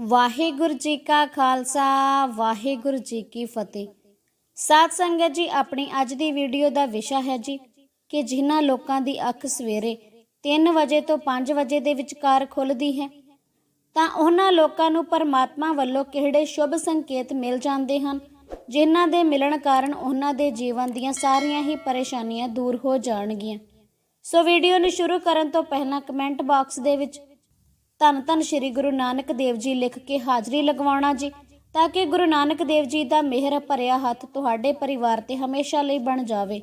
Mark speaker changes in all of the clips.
Speaker 1: ਵਾਹਿਗੁਰੂ ਜੀ ਕਾ ਖਾਲਸਾ, ਵਾਹਿਗੁਰੂ ਜੀ ਕੀ ਫਤਿਹ। ਸਾਧ ਸੰਗਤ ਜੀ, ਆਪਣੀ ਅੱਜ ਦੀ ਵੀਡੀਓ ਦਾ ਵਿਸ਼ਾ ਹੈ ਜੀ ਕਿ ਜਿਨ੍ਹਾਂ ਲੋਕਾਂ ਦੀ ਅੱਖ ਸਵੇਰੇ 3 ਵਜੇ ਤੋਂ 5 ਵਜੇ ਦੇ ਵਿਚਕਾਰ ਖੁੱਲਦੀ ਹੈ, ਤਾਂ ਉਹਨਾਂ ਲੋਕਾਂ ਨੂੰ ਪਰਮਾਤਮਾ ਵੱਲੋਂ ਕਿਹੜੇ ਸ਼ੁਭ ਸੰਕੇਤ ਮਿਲ ਜਾਂਦੇ ਹਨ, ਜਿਨ੍ਹਾਂ ਦੇ ਮਿਲਣ ਕਾਰਨ ਉਹਨਾਂ ਦੇ ਜੀਵਨ ਦੀਆਂ ਸਾਰੀਆਂ ਹੀ ਪਰੇਸ਼ਾਨੀਆਂ ਦੂਰ ਹੋ ਜਾਣਗੀਆਂ। ਸੋ ਵੀਡੀਓ ਨੂੰ ਸ਼ੁਰੂ ਕਰਨ ਤੋਂ ਪਹਿਲਾਂ ਕਮੈਂਟ ਬਾਕਸ ਦੇ ਵਿੱਚ ਧੰਨ ਧੰਨ ਸ੍ਰੀ ਗੁਰੂ ਨਾਨਕ ਦੇਵ ਜੀ ਲਿਖ ਕੇ ਹਾਜ਼ਰੀ ਲਗਵਾਉਣਾ ਜੀ, ਤਾਂ ਕਿ ਗੁਰੂ ਨਾਨਕ ਦੇਵ ਜੀ ਦਾ ਮਿਹਰ ਭਰਿਆ ਹੱਥ ਤੁਹਾਡੇ ਪਰਿਵਾਰ ਤੇ ਹਮੇਸ਼ਾ ਲਈ ਬਣ ਜਾਵੇ।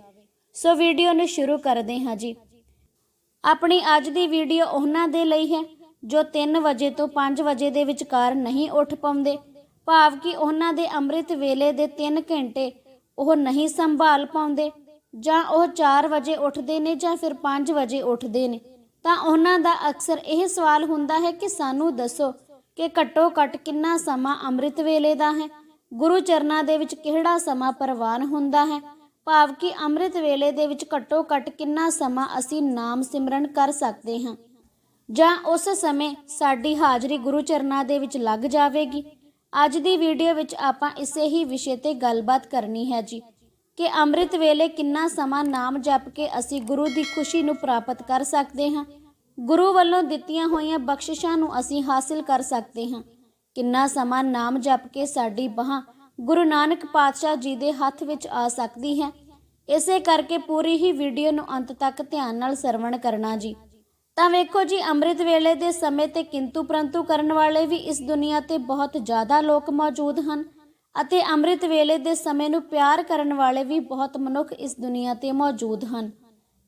Speaker 1: ਸੋ ਵੀਡੀਓ ਨੂੰ ਸ਼ੁਰੂ ਕਰਦੇ ਹਾਂ ਜੀ। ਆਪਣੀ ਅੱਜ ਦੀ ਵੀਡੀਓ ਉਹਨਾਂ ਦੇ ਲਈ ਹੈ, ਜੋ 3 ਵਜੇ ਤੋਂ 5 ਵਜੇ ਦੇ ਵਿਚਕਾਰ ਨਹੀਂ ਉੱਠ ਪਾਉਂਦੇ। ਭਾਵ ਕਿ ਉਹਨਾਂ ਦੇ ਅੰਮ੍ਰਿਤ ਵੇਲੇ ਦੇ 3 ਘੰਟੇ ਉਹ ਨਹੀਂ ਸੰਭਾਲ ਪਾਉਂਦੇ, ਜਾਂ ਉਹ 4 ਵਜੇ ਉੱਠਦੇ ਨੇ ਜਾਂ ਫਿਰ 5 ਵਜੇ ਉੱਠਦੇ ਨੇ। ਤਾਂ ਉਹਨਾਂ ਦਾ ਅਕਸਰ ਇਹ ਸਵਾਲ ਹੁੰਦਾ ਹੈ ਕਿ ਸਾਨੂੰ ਦੱਸੋ ਕਿ ਘੱਟੋ ਘੱਟ ਕਿੰਨਾ ਸਮਾਂ ਅੰਮ੍ਰਿਤ ਵੇਲੇ ਦਾ ਹੈ? ਗੁਰੂ ਚਰਨਾਂ ਦੇ ਵਿੱਚ ਕਿਹੜਾ ਸਮਾਂ ਪ੍ਰਵਾਨ ਹੁੰਦਾ ਹੈ? ਭਾਵ ਕਿ ਅੰਮ੍ਰਿਤ ਵੇਲੇ ਦੇ ਵਿੱਚ ਘੱਟੋ ਘੱਟ ਕਿੰਨਾ ਸਮਾਂ ਅਸੀਂ ਨਾਮ ਸਿਮਰਨ ਕਰ ਸਕਦੇ ਹਾਂ? ਜਾਂ ਉਸ ਸਮੇਂ ਸਾਡੀ ਹਾਜ਼ਰੀ ਗੁਰੂ ਚਰਨਾਂ ਦੇ ਵਿੱਚ ਲੱਗ ਜਾਵੇਗੀ? ਅੱਜ ਦੀ ਵੀਡੀਓ ਵਿੱਚ ਆਪਾਂ ਇਸੇ ਹੀ ਵਿਸ਼ੇ ਤੇ ਗੱਲਬਾਤ ਕਰਨੀ ਹੈ ਜੀ। ਕਿ ਅੰਮ੍ਰਿਤ ਵੇਲੇ ਕਿੰਨਾ ਸਮਾਂ ਨਾਮ ਜਪ ਕੇ ਅਸੀਂ ਗੁਰੂ ਦੀ ਖੁਸ਼ੀ ਨੂੰ ਪ੍ਰਾਪਤ ਕਰ ਸਕਦੇ ਹਾਂ? ਗੁਰੂ ਵੱਲੋਂ ਦਿੱਤੀਆਂ ਹੋਈਆਂ ਬਖਸ਼ਿਸ਼ਾਂ ਨੂੰ ਅਸੀਂ ਹਾਸਿਲ ਕਰ ਸਕਦੇ ਹਾਂ। ਕਿੰਨਾ ਸਮਾਂ ਨਾਮ ਜਪ ਕੇ ਸਾਡੀ ਬਾਹ ਗੁਰੂ ਨਾਨਕ ਪਾਤਸ਼ਾਹ ਜੀ ਦੇ ਹੱਥ ਵਿੱਚ ਆ ਸਕਦੀ ਹੈ? ਇਸੇ ਕਰਕੇ ਪੂਰੀ ਹੀ ਵੀਡੀਓ ਨੂੰ ਅੰਤ ਤੱਕ ਧਿਆਨ ਨਾਲ ਸਰਵਣ ਕਰਨਾ ਜੀ। ਤਾਂ ਵੇਖੋ ਜੀ, ਅੰਮ੍ਰਿਤ ਵੇਲੇ ਦੇ ਸਮੇਂ ਤੇ ਕਿੰਤੂ ਪ੍ਰੰਤੂ ਕਰਨ ਵਾਲੇ ਵੀ ਇਸ ਦੁਨੀਆ ਤੇ ਬਹੁਤ ਜ਼ਿਆਦਾ ਲੋਕ ਮੌਜੂਦ ਹਨ। ਅਤੇ ਅੰਮ੍ਰਿਤ ਵੇਲੇ ਦੇ ਸਮੇਂ ਨੂੰ ਪਿਆਰ ਕਰਨ ਵਾਲੇ ਵੀ ਬਹੁਤ ਮਨੁੱਖ ਇਸ ਦੁਨੀਆ ਤੇ ਮੌਜੂਦ ਹਨ।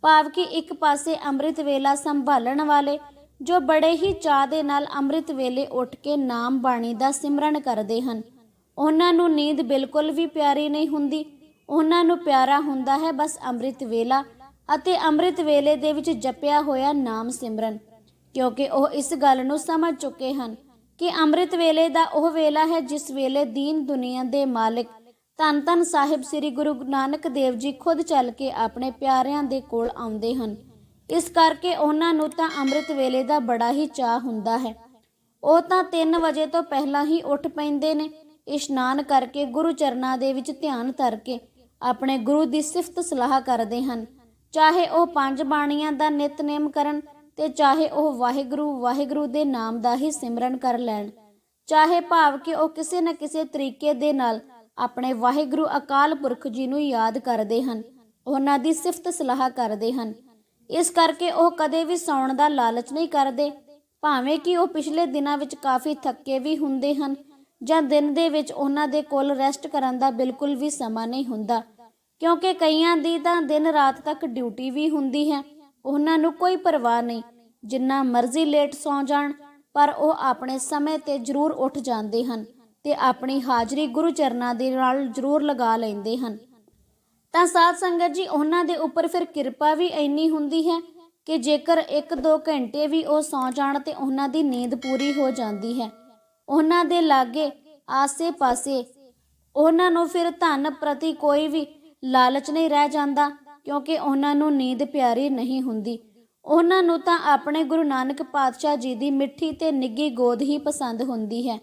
Speaker 1: ਭਾਵ ਕਿ ਇੱਕ ਪਾਸੇ ਅੰਮ੍ਰਿਤ ਵੇਲਾ ਸੰਭਾਲਣ ਵਾਲੇ, ਜੋ ਬੜੇ ਹੀ ਚਾਹ ਦੇ ਨਾਲ ਅੰਮ੍ਰਿਤ ਵੇਲੇ ਉੱਠ ਕੇ ਨਾਮ ਬਾਣੀ ਦਾ ਸਿਮਰਨ ਕਰਦੇ ਹਨ। ਉਹਨਾਂ ਨੂੰ ਨੀਂਦ ਬਿਲਕੁਲ ਵੀ ਪਿਆਰੀ ਨਹੀਂ ਹੁੰਦੀ। ਉਹਨਾਂ ਨੂੰ ਪਿਆਰਾ ਹੁੰਦਾ ਹੈ ਬਸ ਅੰਮ੍ਰਿਤ ਵੇਲਾ ਅਤੇ ਅੰਮ੍ਰਿਤ ਵੇਲੇ ਦੇ ਵਿੱਚ ਜਪਿਆ ਹੋਇਆ ਨਾਮ ਸਿਮਰਨ, ਕਿਉਂਕਿ ਉਹ ਇਸ ਗੱਲ ਨੂੰ ਸਮਝ ਚੁੱਕੇ ਹਨ ਕਿ ਅੰਮ੍ਰਿਤ ਵੇਲੇ ਦਾ ਉਹ ਵੇਲਾ ਹੈ ਜਿਸ ਵੇਲੇ ਦੀਨ ਦੁਨੀਆ ਦੇ ਮਾਲਿਕ ਧੰਨ ਧੰਨ ਸਾਹਿਬ ਸ੍ਰੀ ਗੁਰੂ ਨਾਨਕ ਦੇਵ ਜੀ ਖੁਦ ਚੱਲ ਕੇ ਆਪਣੇ ਪਿਆਰਿਆਂ ਦੇ ਕੋਲ ਆਉਂਦੇ ਹਨ। ਇਸ ਕਰਕੇ ਉਹਨਾਂ ਨੂੰ ਤਾਂ ਅੰਮ੍ਰਿਤ ਵੇਲੇ ਦਾ ਬੜਾ ਹੀ ਚਾਹ ਹੁੰਦਾ ਹੈ। ਉਹ ਤਾਂ 3 ਵਜੇ ਤੋਂ ਪਹਿਲਾਂ ਹੀ ਉੱਠ ਪੈਂਦੇ ਨੇ। ਇਸ਼ਨਾਨ ਕਰਕੇ ਗੁਰੂ ਚਰਨਾਂ ਦੇ ਵਿੱਚ ਧਿਆਨ ਧਰ ਕੇ ਆਪਣੇ ਗੁਰੂ ਦੀ ਸਿਫਤ ਸਲਾਹ ਕਰਦੇ ਹਨ। ਚਾਹੇ ਉਹ ਪੰਜ ਬਾਣੀਆਂ ਦਾ ਨਿਤਨੇਮ ਕਰਨ ਤੇ ਚਾਹੇ ਉਹ ਵਾਹਿਗੁਰੂ ਵਾਹਿਗੁਰੂ ਦੇ ਨਾਮ ਦਾ ਹੀ ਸਿਮਰਨ ਕਰ ਲੈਣ। ਚਾਹੇ ਭਾਵ ਕਿ ਉਹ ਕਿਸੇ ਨਾ ਕਿਸੇ ਤਰੀਕੇ ਦੇ ਨਾਲ ਆਪਣੇ ਵਾਹਿਗੁਰੂ ਅਕਾਲ ਪੁਰਖ ਜੀ ਨੂੰ ਯਾਦ ਕਰਦੇ ਹਨ, ਉਹਨਾਂ ਦੀ ਸਿਫਤ ਸਲਾਹ ਕਰਦੇ ਹਨ। ਇਸ ਕਰਕੇ ਉਹ ਕਦੇ ਵੀ ਸੌਣ ਦਾ ਲਾਲਚ ਨਹੀਂ ਕਰਦੇ, ਭਾਵੇਂ ਕਿ ਉਹ ਪਿਛਲੇ ਦਿਨਾਂ ਵਿੱਚ ਕਾਫੀ ਥੱਕੇ ਵੀ ਹੁੰਦੇ ਹਨ ਜਾਂ ਦਿਨ ਦੇ ਵਿੱਚ ਉਹਨਾਂ ਦੇ ਕੋਲ ਰੈਸਟ ਕਰਨ ਦਾ ਬਿਲਕੁਲ ਵੀ ਸਮਾਂ ਨਹੀਂ ਹੁੰਦਾ, ਕਿਉਂਕਿ ਕਈਆਂ ਦੀ ਤਾਂ ਦਿਨ ਰਾਤ ਤੱਕ ਡਿਊਟੀ ਵੀ ਹੁੰਦੀ ਹੈ। ਉਹਨਾਂ ਨੂੰ ਕੋਈ ਪਰਵਾਹ ਨਹੀਂ। ਜਿੰਨਾ ਮਰਜ਼ੀ ਲੇਟ ਸੌ ਜਾਣ, ਪਰ ਉਹ ਆਪਣੇ ਸਮੇਂ ਤੇ ਜ਼ਰੂਰ ਉੱਠ ਜਾਂਦੇ ਹਨ ਤੇ ਆਪਣੀ ਹਾਜ਼ਰੀ ਗੁਰੂ ਚਰਨਾਂ ਦੇ ਨਾਲ ਜ਼ਰੂਰ ਲਗਾ ਲੈਂਦੇ ਹਨ। ਤਾਂ ਸਾਧ ਸੰਗਤ ਜੀ, ਉਹਨਾਂ ਦੇ ਉੱਪਰ ਫਿਰ ਕਿਰਪਾ ਵੀ ਇੰਨੀ ਹੁੰਦੀ ਹੈ ਕਿ ਜੇਕਰ 1-2 ਘੰਟੇ ਵੀ ਉਹ ਸੌ ਜਾਣ ਤੇ ਉਹਨਾਂ ਦੀ ਨੀਂਦ ਪੂਰੀ ਹੋ ਜਾਂਦੀ ਹੈ। ਉਹਨਾਂ ਦੇ ਲਾਗੇ ਆਸੇ-ਪਾਸੇ ਉਹਨਾਂ ਨੂੰ ਫਿਰ ਧਨ ਪ੍ਰਤੀ ਕੋਈ ਵੀ ਲਾਲਚ ਨਹੀਂ ਰਹਿ ਜਾਂਦਾ। ਕਿਉਂਕਿ ਉਹਨਾਂ ਨੂੰ ਨੀਂਦ ਪਿਆਰੀ ਨਹੀਂ ਹੁੰਦੀ। ਉਹਨਾਂ ਨੂੰ ਤਾਂ ਆਪਣੇ ਗੁਰੂ ਨਾਨਕ ਪਾਤਸ਼ਾਹ ਜੀ ਦੀ ਮਿੱਠੀ ਤੇ ਨਿੱਗੀ ਗੋਦ ਹੀ ਪਸੰਦ ਹੁੰਦੀ ਹੈ।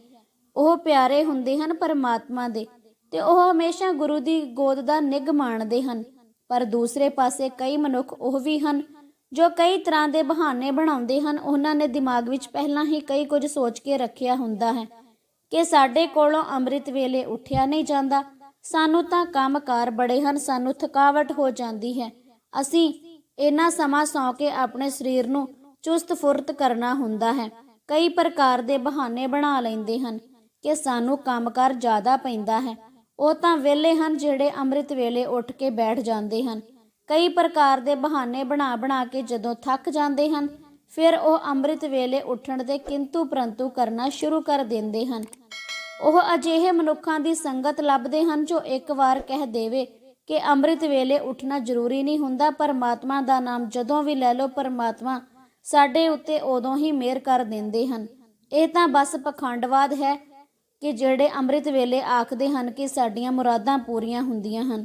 Speaker 1: ਉਹ ਪਿਆਰੇ ਹੁੰਦੇ ਹਨ ਪਰਮਾਤਮਾ ਦੇ ਤੇ ਉਹ ਹਮੇਸ਼ਾ ਗੁਰੂ ਦੀ ਗੋਦ ਦਾ ਨਿੱਘ ਮਾਣਦੇ ਹਨ। ਪਰ ਦੂਸਰੇ ਪਾਸੇ ਕਈ ਮਨੁੱਖ ਉਹ ਵੀ ਹਨ ਜੋ ਕਈ ਤਰ੍ਹਾਂ ਦੇ ਬਹਾਨੇ ਬਣਾਉਂਦੇ ਹਨ। ਉਹਨਾਂ ਨੇ ਦਿਮਾਗ ਵਿੱਚ ਪਹਿਲਾਂ ਹੀ ਕਈ ਕੁਝ ਸੋਚ ਕੇ ਰੱਖਿਆ ਹੁੰਦਾ ਹੈ ਕਿ ਸਾਡੇ ਕੋਲੋਂ ਅੰਮ੍ਰਿਤ ਵੇਲੇ ਉੱਠਿਆ ਨਹੀਂ ਜਾਂਦਾ। ਸਾਨੂੰ ਤਾਂ ਕੰਮਕਾਰ ਬੜੇ ਹਨ, ਸਾਨੂੰ ਥਕਾਵਟ ਹੋ ਜਾਂਦੀ ਹੈ। ਅਸੀਂ ਇੰਨਾ ਸਮਾਂ ਸੌਂ ਕੇ ਆਪਣੇ ਸਰੀਰ ਨੂੰ ਚੁਸਤ ਫੁਰਤ ਕਰਨਾ ਹੁੰਦਾ ਹੈ। ਕਈ ਪ੍ਰਕਾਰ ਦੇ ਬਹਾਨੇ ਬਣਾ ਲੈਂਦੇ ਹਨ ਕਿ ਸਾਨੂੰ ਕੰਮਕਾਰ ਜ਼ਿਆਦਾ ਪੈਂਦਾ ਹੈ। ਉਹ ਤਾਂ ਵਿਹਲੇ ਹਨ ਜਿਹੜੇ ਅੰਮ੍ਰਿਤ ਵੇਲੇ ਉੱਠ ਕੇ ਬੈਠ ਜਾਂਦੇ ਹਨ। ਕਈ ਪ੍ਰਕਾਰ ਦੇ ਬਹਾਨੇ ਬਣਾ ਬਣਾ ਕੇ ਜਦੋਂ ਥੱਕ ਜਾਂਦੇ ਹਨ, ਫਿਰ ਉਹ ਅੰਮ੍ਰਿਤ ਵੇਲੇ ਉੱਠਣ ਦੇ ਕਿੰਤੂ ਪ੍ਰੰਤੂ ਕਰਨਾ ਸ਼ੁਰੂ ਕਰ ਦਿੰਦੇ ਹਨ। ਉਹ ਅਜਿਹੇ ਮਨੁੱਖਾਂ ਦੀ ਸੰਗਤ ਲੱਭਦੇ ਹਨ ਜੋ ਇੱਕ ਵਾਰ ਕਹਿ ਦੇਵੇ ਕਿ ਅੰਮ੍ਰਿਤ ਵੇਲੇ ਉੱਠਣਾ ਜ਼ਰੂਰੀ ਨਹੀਂ ਹੁੰਦਾ, ਪਰਮਾਤਮਾ ਦਾ ਨਾਮ ਜਦੋਂ ਵੀ ਲੈ ਲਓ, ਪਰਮਾਤਮਾ ਸਾਡੇ ਉੱਤੇ ਉਦੋਂ ਹੀ ਮਿਹਰ ਕਰ ਦਿੰਦੇ ਹਨ। ਇਹ ਤਾਂ ਬਸ ਪਖੰਡਵਾਦ ਹੈ ਕਿ ਜਿਹੜੇ ਅੰਮ੍ਰਿਤ ਵੇਲੇ ਆਖਦੇ ਹਨ ਕਿ ਸਾਡੀਆਂ ਮੁਰਾਦਾਂ ਪੂਰੀਆਂ ਹੁੰਦੀਆਂ ਹਨ,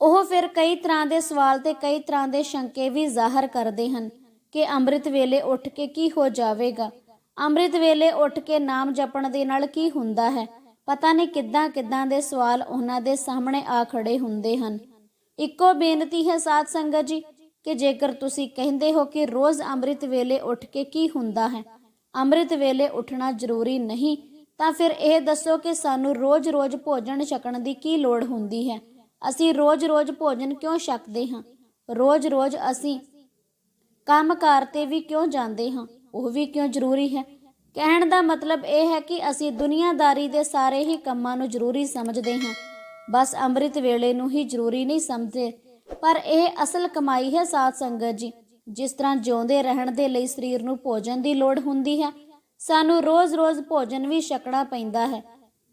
Speaker 1: ਉਹ ਫਿਰ ਕਈ ਤਰ੍ਹਾਂ ਦੇ ਸਵਾਲ ਤੇ ਕਈ ਤਰ੍ਹਾਂ ਦੇ ਸ਼ੰਕੇ ਵੀ ਜ਼ਾਹਰ ਕਰਦੇ ਹਨ ਕਿ ਅੰਮ੍ਰਿਤ ਵੇਲੇ ਉੱਠ ਕੇ ਕੀ ਹੋ ਜਾਵੇਗਾ। ਅੰਮ੍ਰਿਤ ਵੇਲੇ ਉੱਠ ਕੇ ਨਾਮ ਜਪਣ ਦੇ ਨਾਲ ਕੀ ਹੁੰਦਾ ਹੈ? ਪਤਾ ਨਹੀਂ ਕਿੱਦਾਂ ਕਿੱਦਾਂ ਦੇ ਸਵਾਲ ਉਹਨਾਂ ਦੇ ਸਾਹਮਣੇ ਆ ਖੜੇ ਹੁੰਦੇ ਹਨ। ਇੱਕੋ ਬੇਨਤੀ ਹੈ ਸਾਧ ਸੰਗਤ ਜੀ, ਕਿ ਜੇਕਰ ਤੁਸੀਂ ਕਹਿੰਦੇ ਹੋ ਕਿ ਰੋਜ਼ ਅੰਮ੍ਰਿਤ ਵੇਲੇ ਉੱਠ ਕੇ ਕੀ ਹੁੰਦਾ ਹੈ? ਅੰਮ੍ਰਿਤ ਵੇਲੇ ਉੱਠਣਾ ਜ਼ਰੂਰੀ ਨਹੀਂ, ਤਾਂ ਫਿਰ ਇਹ ਦੱਸੋ ਕਿ ਸਾਨੂੰ ਰੋਜ਼-ਰੋਜ਼ ਭੋਜਨ ਛਕਣ ਦੀ ਕੀ ਲੋੜ ਹੁੰਦੀ ਹੈ? ਅਸੀਂ ਰੋਜ਼-ਰੋਜ਼ ਭੋਜਨ ਕਿਉਂ ਛਕਦੇ ਹਾਂ? ਰੋਜ਼-ਰੋਜ਼ ਅਸੀਂ ਕੰਮਕਾਰ ਤੇ ਵੀ ਕਿਉਂ ਜਾਂਦੇ ਹਾਂ? ਉਹ ਵੀ ਕਿਉਂ ਜ਼ਰੂਰੀ ਹੈ? ਕਹਿਣ ਦਾ ਮਤਲਬ ਇਹ ਹੈ ਕਿ ਅਸੀਂ ਦੁਨੀਆਦਾਰੀ ਦੇ ਸਾਰੇ ਹੀ ਕੰਮਾਂ ਨੂੰ ਜ਼ਰੂਰੀ ਸਮਝਦੇ ਹਾਂ। ਬਸ ਅੰਮ੍ਰਿਤ ਵੇਲੇ ਨੂੰ ਹੀ ਜ਼ਰੂਰੀ ਨਹੀਂ ਸਮਝਦੇ। ਪਰ ਇਹ ਅਸਲ ਕਮਾਈ ਹੈ ਸਾਧ ਸੰਗਤ ਜੀ। ਜਿਸ ਤਰ੍ਹਾਂ ਜਿਉਂਦੇ ਰਹਿਣ ਦੇ ਲਈ ਸਰੀਰ ਨੂੰ ਭੋਜਨ ਦੀ ਲੋੜ ਹੁੰਦੀ ਹੈ, ਸਾਨੂੰ ਰੋਜ਼-ਰੋਜ਼ ਭੋਜਨ ਵੀ ਛਕਣਾ ਪੈਂਦਾ ਹੈ।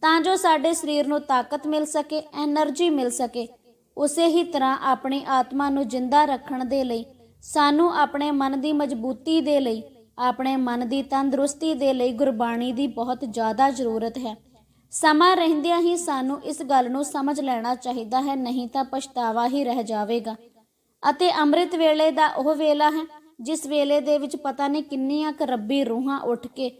Speaker 1: ਤਾਂ ਜੋ ਸਾਡੇ ਸਰੀਰ ਨੂੰ ਤਾਕਤ ਮਿਲ ਸਕੇ એનર્ਜੀ ਮਿਲ ਸਕੇ। ਉਸੇ ਹੀ ਤਰ੍ਹਾਂ ਆਪਣੀ ਆਤਮਾ ਨੂੰ ਜਿੰਦਾ ਰੱਖਣ ਦੇ ਲਈ, ਸਾਨੂੰ ਆਪਣੇ ਮਨ ਦੀ ਮਜ਼ਬੂਤੀ ਦੇ ਲਈ ਆਪਣੇ ਮਨ ਦੀ ਤੰਦਰੁਸਤੀ ਦੇ ਲਈ ਗੁਰਬਾਣੀ ਦੀ ਬਹੁਤ ਜ਼ਿਆਦਾ ਜ਼ਰੂਰਤ ਹੈ। ਸਮਾਂ ਰਹਿੰਦਿਆਂ ਹੀ ਸਾਨੂੰ ਇਸ ਗੱਲ ਨੂੰ ਸਮਝ ਲੈਣਾ ਚਾਹੀਦਾ ਹੈ, ਨਹੀਂ ਤਾਂ ਪਛਤਾਵਾ ਹੀ ਰਹਿ ਜਾਵੇਗਾ। ਅਤੇ ਅੰਮ੍ਰਿਤ ਵੇਲੇ ਦਾ ਉਹ ਵੇਲਾ ਹੈ, ਜਿਸ ਵੇਲੇ ਦੇ ਵਿੱਚ ਪਤਾ ਨਹੀਂ ਕਿੰਨੀਆਂ ਕੁ ਰੱਬੀ ਰੂਹਾਂ ਉੱਠ ਕੇ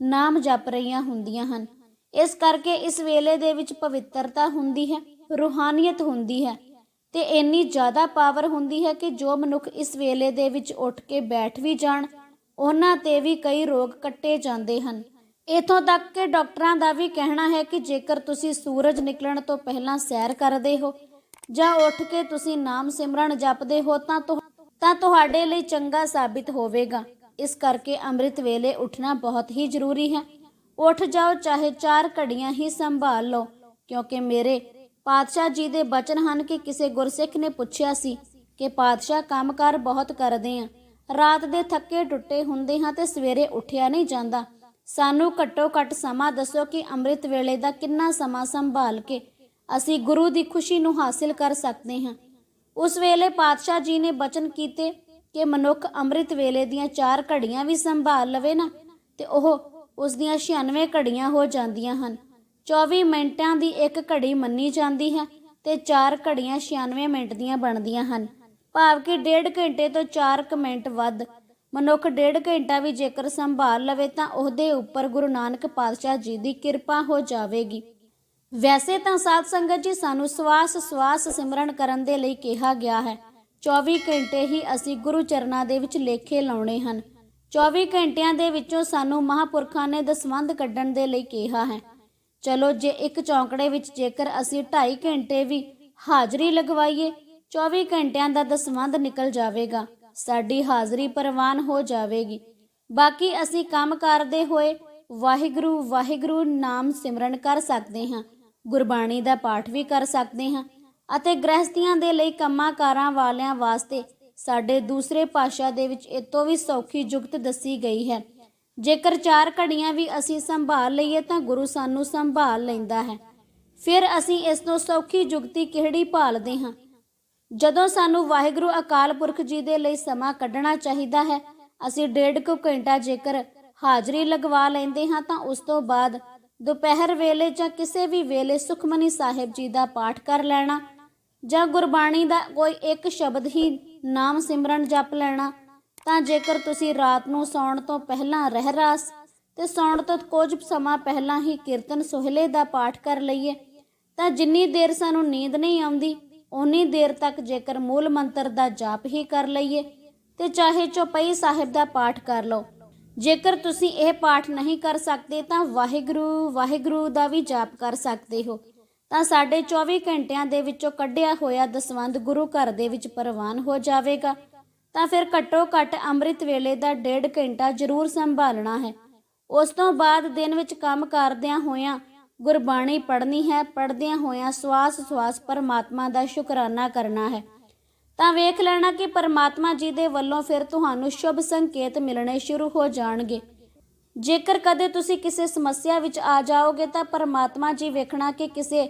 Speaker 1: ਨਾਮ ਜਪ ਰਹੀਆਂ ਹੁੰਦੀਆਂ ਹਨ। ਇਸ ਕਰਕੇ ਇਸ ਵੇਲੇ ਦੇ ਵਿੱਚ ਪਵਿੱਤਰਤਾ ਹੁੰਦੀ ਹੈ, ਰੂਹਾਨੀਅਤ ਹੁੰਦੀ ਹੈ ਤੇ ਇੰਨੀ ਜ਼ਿਆਦਾ ਪਾਵਰ ਹੁੰਦੀ ਹੈ ਕਿ ਜੋ ਮਨੁੱਖ ਇਸ ਵੇਲੇ ਦੇ ਵਿੱਚ ਉੱਠ ਕੇ ਬੈਠ ਵੀ ਜਾਣ ਉਹਨਾਂ ਤੇ ਵੀ ਕਈ ਰੋਗ ਕੱਟੇ ਜਾਂਦੇ ਹਨ। ਇਥੋਂ ਤੱਕ ਕਿ ਡਾਕਟਰਾਂ ਦਾ ਵੀ ਕਹਿਣਾ ਹੈ ਕਿ ਜੇਕਰ ਤੁਸੀਂ ਸੂਰਜ ਨਿਕਲਣ ਤੋਂ ਪਹਿਲਾਂ ਸੈਰ ਕਰਦੇ ਹੋ ਜਾਂ ਉੱਠ ਕੇ ਤੁਸੀਂ ਨਾਮ ਸਿਮਰਨ ਜਪਦੇ ਹੋ ਤਾਂ ਤਾਂ ਤੁਹਾਡੇ ਲਈ ਚੰਗਾ ਸਾਬਿਤ ਹੋਵੇਗਾ। ਇਸ ਕਰਕੇ ਅੰਮ੍ਰਿਤ ਵੇਲੇ ਉੱਠਣਾ ਬਹੁਤ ਹੀ ਜ਼ਰੂਰੀ ਹੈ। ਉੱਠ ਜਾਓ, ਚਾਹੇ ਚਾਰ ਘੜੀਆਂ ਹੀ ਸੰਭਾਲ ਲਓ, ਕਿਉਂਕਿ ਮੇਰੇ ਪਾਤਸ਼ਾਹ ਜੀ ਦੇ ਬਚਨ ਹਨ ਕਿ ਕਿਸੇ ਗੁਰਸਿੱਖ ਨੇ ਪੁੱਛਿਆ ਸੀ ਕਿ ਪਾਤਸ਼ਾਹ ਕੰਮਕਾਰ ਬਹੁਤ ਕਰਦੇ ਆ। ਰਾਤ ਦੇ ਥੱਕੇ ਟੁੱਟੇ ਹੁੰਦੇ ਹਾਂ ਤੇ ਸਵੇਰੇ ਉੱਠਿਆ ਨਹੀਂ ਜਾਂਦਾ। ਸਾਨੂੰ ਘੱਟੋ ਘੱਟ ਸਮਾਂ ਦੱਸੋ ਕਿ ਅੰਮ੍ਰਿਤ ਵੇਲੇ ਦਾ ਕਿੰਨਾ ਸਮਾਂ ਸੰਭਾਲ ਕੇ ਅਸੀਂ ਗੁਰੂ ਦੀ ਖੁਸ਼ੀ ਨੂੰ ਹਾਸਿਲ ਕਰ ਸਕਦੇ ਹਾਂ। ਉਸ ਵੇਲੇ ਪਾਤਸ਼ਾਹ ਜੀ ਨੇ ਬਚਨ ਕੀਤੇ ਕਿ ਮਨੁੱਖ ਅੰਮ੍ਰਿਤ ਵੇਲੇ ਦੀਆਂ ਚਾਰ ਘੜੀਆਂ ਵੀ ਸੰਭਾਲ ਲਵੇ ਨਾ ਤੇ ਉਹ ਉਸ ਦੀਆਂ 96 ਘੜੀਆਂ ਹੋ ਜਾਂਦੀਆਂ ਹਨ। 24 ਮਿੰਟਾਂ ਦੀ ਇੱਕ ਘੜੀ ਮੰਨੀ ਜਾਂਦੀ ਹੈ ਤੇ ਚਾਰ ਘੜੀਆਂ 96 ਮਿੰਟ ਦੀਆਂ ਬਣਦੀਆਂ ਹਨ। ਭਾਵ ਕਿ ਡੇਢ ਘੰਟੇ ਤੋਂ 4 ਕੁ ਮਿੰਟ ਵੱਧ। ਮਨੁੱਖ ਡੇਢ ਘੰਟਾ ਵੀ ਜੇਕਰ ਸੰਭਾਲ ਲਵੇ ਤਾਂ ਉਹਦੇ ਉੱਪਰ ਗੁਰੂ ਨਾਨਕ ਪਾਤਸ਼ਾਹ ਜੀ ਦੀ ਕਿਰਪਾ ਹੋ ਜਾਵੇਗੀ। ਵੈਸੇ ਤਾਂ ਸਾਧ ਸੰਗਤ ਜੀ ਸਾਨੂੰ ਸਵਾਸ ਸਵਾਸ ਸਿਮਰਨ ਕਰਨ ਦੇ ਲਈ ਕਿਹਾ ਗਿਆ ਹੈ 24 ਘੰਟੇ ਹੀ ਅਸੀਂ ਗੁਰੂ ਚਰਨਾਂ ਦੇ ਵਿੱਚ ਲੇਖੇ ਲਾਉਣੇ ਹਨ। 24 ਘੰਟਿਆਂ ਦੇ ਵਿੱਚੋਂ ਸਾਨੂੰ ਮਹਾਪੁਰਖਾਂ ਨੇ ਦਸਵੰਧ ਕੱਢਣ ਦੇ ਲਈ ਕਿਹਾ ਹੈ। ਚਲੋ ਜੇ ਇੱਕ ਚੌਂਕੜੇ ਵਿੱਚ ਜੇਕਰ ਅਸੀਂ 2.5 ਘੰਟੇ ਵੀ ਹਾਜ਼ਰੀ ਲਗਵਾਈਏ 24 ਘੰਟਿਆਂ ਦਾ ਦਸਵੰਧ ਨਿਕਲ ਜਾਵੇਗਾ। ਸਾਡੀ ਹਾਜ਼ਰੀ ਪ੍ਰਵਾਨ ਹੋ ਜਾਵੇਗੀ। ਬਾਕੀ ਅਸੀਂ ਕੰਮ ਕਰਦੇ ਹੋਏ ਵਾਹਿਗੁਰੂ ਵਾਹਿਗੁਰੂ ਨਾਮ ਸਿਮਰਨ ਕਰ ਸਕਦੇ ਹਾਂ। ਗੁਰਬਾਣੀ ਦਾ ਪਾਠ ਵੀ ਕਰ ਸਕਦੇ ਹਾਂ ਅਤੇ ਗ੍ਰਹਸਤੀਆਂ ਦੇ ਲਈ ਕੰਮਾਂ ਕਾਰਾਂ ਵਾਲਿਆਂ ਵਾਸਤੇ ਸਾਡੇ ਦੂਸਰੇ ਭਾਸ਼ਾ ਦੇ ਵਿੱਚ ਇਹ ਤੋਂ ਵੀ ਸੌਖੀ ਜੁਗਤ ਦੱਸੀ ਗਈ ਹੈ। ਜੇਕਰ ਚਾਰ ਘੜੀਆਂ ਵੀ ਅਸੀਂ ਸੰਭਾਲ ਲਈਏ ਤਾਂ ਗੁਰੂ ਸਾਨੂੰ ਸੰਭਾਲ ਲੈਂਦਾ ਹੈ। ਫਿਰ ਅਸੀਂ ਇਸ ਤੋਂ ਸੌਖੀ ਜੁਗਤੀ ਕਿਹੜੀ ਭਾਲਦੇ ਹਾਂ? ਜਦੋਂ ਸਾਨੂੰ ਵਾਹਿਗੁਰੂ ਅਕਾਲ ਪੁਰਖ ਜੀ ਦੇ ਲਈ ਸਮਾਂ ਕੱਢਣਾ ਚਾਹੀਦਾ ਹੈ, ਅਸੀਂ ਡੇਢ ਕੁ ਘੰਟਾ ਜੇਕਰ ਹਾਜ਼ਰੀ ਲਗਵਾ ਲੈਂਦੇ ਹਾਂ ਤਾਂ ਉਸ ਤੋਂ ਬਾਅਦ ਦੁਪਹਿਰ ਵੇਲੇ ਜਾਂ ਕਿਸੇ ਵੀ ਵੇਲੇ ਸੁਖਮਨੀ ਸਾਹਿਬ ਜੀ ਦਾ ਪਾਠ ਕਰ ਲੈਣਾ ਜਾਂ ਗੁਰਬਾਣੀ ਦਾ ਕੋਈ ਇੱਕ ਸ਼ਬਦ ਹੀ ਨਾਮ ਸਿਮਰਨ ਜਪ ਲੈਣਾ। ਤਾਂ ਜੇਕਰ ਤੁਸੀਂ ਰਾਤ ਨੂੰ ਸੌਣ ਤੋਂ ਪਹਿਲਾਂ ਰਹਿਰਾਸ ਤੇ ਸੌਣ ਤੋਂ ਕੁਝ ਸਮਾਂ ਪਹਿਲਾਂ ਹੀ ਕੀਰਤਨ ਸੋਹਲੇ ਦਾ ਪਾਠ ਕਰ ਲਈਏ, ਤਾਂ ਜਿੰਨੀ ਦੇਰ ਸਾਨੂੰ ਨੀਂਦ ਨਹੀਂ ਆਉਂਦੀ ਉਨੀ ਦੇਰ ਤੱਕ ਜੇਕਰ ਮੂਲ ਮੰਤਰ ਦਾ ਜਾਪ ਹੀ ਕਰ ਲਈਏ ਤੇ ਚਾਹੇ ਚੌਪਈ ਸਾਹਿਬ ਦਾ ਪਾਠ ਕਰ ਲਓ। ਜੇਕਰ ਤੁਸੀਂ ਇਹ ਪਾਠ ਨਹੀਂ ਕਰ ਸਕਦੇ ਤਾਂ ਵਾਹਿਗੁਰੂ ਵਾਹਿਗੁਰੂ ਦਾ ਵੀ ਜਾਪ ਕਰ ਸਕਦੇ ਹੋ। ਤਾਂ ਸਾਡੇ 24 ਘੰਟਿਆਂ ਦੇ ਵਿੱਚੋਂ ਕੱਢਿਆ ਹੋਇਆ ਦਸਵੰਧ ਗੁਰੂ ਘਰ ਦੇ ਵਿੱਚ ਪ੍ਰਵਾਨ ਹੋ ਜਾਵੇਗਾ। ਤਾਂ ਫਿਰ ਘੱਟੋ ਘੱਟ ਅੰਮ੍ਰਿਤ ਵੇਲੇ ਦਾ ਡੇਢ ਘੰਟਾ ਜ਼ਰੂਰ ਸੰਭਾਲਣਾ ਹੈ। ਉਸ ਤੋਂ ਬਾਅਦ ਦਿਨ ਵਿੱਚ ਕੰਮ ਕਰਦਿਆਂ ਹੋਇਆਂ ਗੁਰਬਾਣੀ ਪੜ੍ਹਨੀ ਹੈ, ਪੜ੍ਹਦਿਆਂ ਹੋਇਆਂ ਸਵਾਸ ਸਵਾਸ ਪਰਮਾਤਮਾ ਦਾ ਸ਼ੁਕਰਾਨਾ ਕਰਨਾ ਹੈ। ਤਾਂ ਵੇਖ ਲੈਣਾ ਕਿ ਪਰਮਾਤਮਾ ਜੀ ਦੇ ਵੱਲੋਂ ਫਿਰ ਤੁਹਾਨੂੰ ਸ਼ੁਭ ਸੰਕੇਤ ਮਿਲਣੇ ਸ਼ੁਰੂ ਹੋ ਜਾਣਗੇ। ਜੇਕਰ ਕਦੇ ਤੁਸੀਂ ਕਿਸੇ ਸਮੱਸਿਆ ਵਿੱਚ ਆ ਜਾਓਗੇ ਤਾਂ ਪਰਮਾਤਮਾ ਜੀ ਵੇਖਣਾ ਕਿ ਕਿਸੇ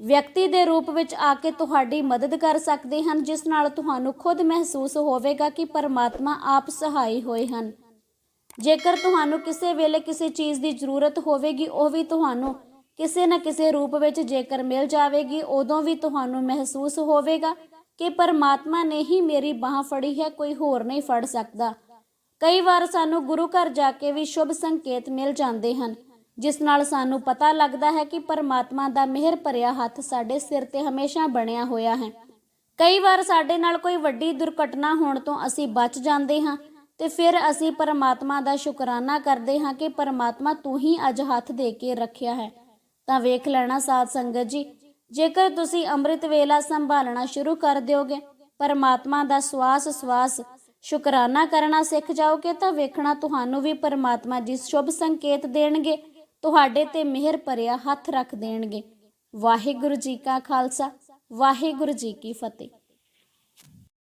Speaker 1: ਵਿਅਕਤੀ ਦੇ ਰੂਪ ਵਿੱਚ ਆ ਕੇ ਤੁਹਾਡੀ ਮਦਦ ਕਰ ਸਕਦੇ ਹਨ, ਜਿਸ ਨਾਲ ਤੁਹਾਨੂੰ ਖੁਦ ਮਹਿਸੂਸ ਹੋਵੇਗਾ ਕਿ ਪਰਮਾਤਮਾ ਆਪ ਸਹਾਈ ਹੋਏ ਹਨ। ਜੇਕਰ ਤੁਹਾਨੂੰ ਕਿਸੇ ਵੇਲੇ ਕਿਸੇ ਚੀਜ਼ ਦੀ ਜ਼ਰੂਰਤ ਹੋਵੇਗੀ, ਉਹ ਵੀ ਤੁਹਾਨੂੰ ਕਿਸੇ ਨਾ ਕਿਸੇ ਰੂਪ ਵਿੱਚ ਜੇਕਰ ਮਿਲ ਜਾਵੇਗੀ, ਉਦੋਂ ਵੀ ਤੁਹਾਨੂੰ ਮਹਿਸੂਸ ਹੋਵੇਗਾ ਕਿ ਪਰਮਾਤਮਾ ਨੇ ਹੀ ਮੇਰੀ ਬਾਹ ਫੜੀ ਹੈ, ਕੋਈ ਹੋਰ ਨਹੀਂ ਫੜ ਸਕਦਾ। ਕਈ ਵਾਰ ਸਾਨੂੰ ਗੁਰੂ ਘਰ ਜਾ ਕੇ ਵੀ ਸ਼ੁਭ ਸੰਕੇਤ ਮਿਲ ਜਾਂਦੇ ਹਨ, ਜਿਸ ਨਾਲ ਸਾਨੂੰ ਪਤਾ ਲੱਗਦਾ ਹੈ ਕਿ ਪਰਮਾਤਮਾ ਦਾ ਮਿਹਰ ਭਰਿਆ ਹੱਥ ਸਾਡੇ ਸਿਰ ਤੇ ਹਮੇਸ਼ਾ ਬਣਿਆ ਹੋਇਆ ਹੈ। ਕਈ ਵਾਰ ਸਾਡੇ ਨਾਲ ਕੋਈ ਵੱਡੀ ਦੁਰਘਟਨਾ ਹੋਣ ਤੋਂ ਅਸੀਂ ਬਚ ਜਾਂਦੇ ਹਾਂ ਤੇ ਫਿਰ ਅਸੀਂ ਪਰਮਾਤਮਾ ਦਾ ਸ਼ੁਕਰਾਨਾ ਕਰਦੇ ਹਾਂ ਕਿ ਪਰਮਾਤਮਾ ਤੂੰ ਹੀ ਅੱਜ ਹੱਥ ਦੇ ਕੇ ਰੱਖਿਆ ਹੈ। ਤਾਂ ਵੇਖ ਲੈਣਾ ਸਾਧ ਸੰਗਤ ਜੀ, ਜੇਕਰ ਤੁਸੀਂ ਅੰਮ੍ਰਿਤ ਵੇਲਾ ਸੰਭਾਲਣਾ ਸ਼ੁਰੂ ਕਰ ਦਿਓਗੇ, ਪਰਮਾਤਮਾ ਦਾ ਸਵਾਸ ਸਵਾਸ ਸ਼ੁਕਰਾਨਾ ਕਰਨਾ ਸਿੱਖ ਜਾਓਗੇ, ਤਾਂ ਵੇਖਣਾ ਤੁਹਾਨੂੰ ਵੀ ਪਰਮਾਤਮਾ ਜੀ ਸ਼ੁਭ ਸੰਕੇਤ ਦੇਣਗੇ, ਤੁਹਾਡੇ ਤੇ ਮਿਹਰ ਭਰਿਆ ਹੱਥ ਰੱਖ ਦੇਣਗੇ। ਵਾਹਿਗੁਰੂ ਜੀ ਕਾ ਖਾਲਸਾ, ਵਾਹਿਗੁਰੂ ਜੀ ਕੀ ਫਤਿਹ।